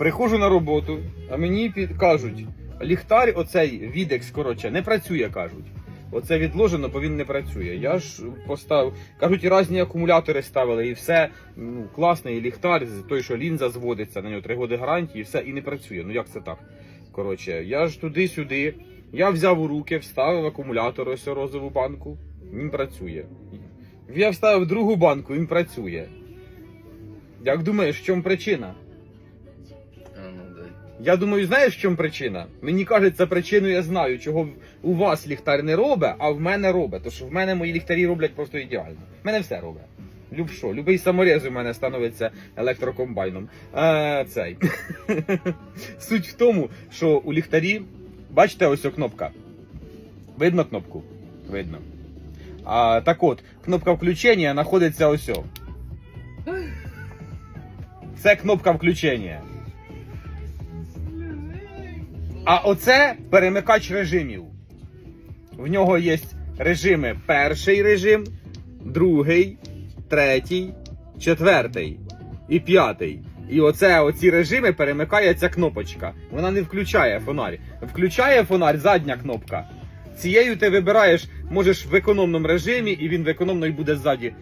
Приходжу на роботу, а мені під... кажуть, ліхтар оцей відекс, коротше, не працює, кажуть. Оце відложено, бо він не працює. Я ж поставив. Кажуть, різні акумулятори ставили, і все ну, класний і ліхтар, той, що лінза зводиться, на нього 3 роки гарантії, і все, і не працює. Ну як це так? Коротше, я ж туди-сюди. Я взяв у руки, вставив акумулятор, ось розову банку. Він працює. Я вставив другу банку, він працює. Як думаєш, в чому причина? А. Я думаю, знаєш, в чому причина? Мені кажеться, причину я знаю, чого у вас ліхтар не робить, а в мене робить. Що в мене мої ліхтарі роблять просто ідеально. В мене все робить. Люб що, любий саморез у мене становиться електрокомбайном. Е, цей. Суть в тому, що у ліхтарі, бачите, ось о кнопка. Видно кнопку? Видно. А, так от, кнопка включення знаходиться ось. Це кнопка включення. А оце перемикач режимів. В нього є режими перший режим, другий, третій, четвертий і п'ятий. І оце оці режими перемикає ця кнопочка. Вона не включає фонарь. Включає фонарь задня кнопка. Цією ти вибираєш, можеш в економному режимі, і він в економному буде ззаді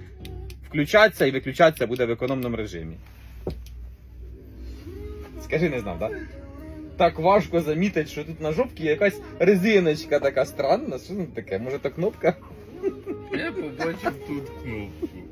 включатися і виключатися буде в економному режимі. Скажи, не знав, так? Да? Так важко замітити, що тут на жопці якась резиночка така странна. Що це таке? Може то кнопка? Я побачив тут кнопку.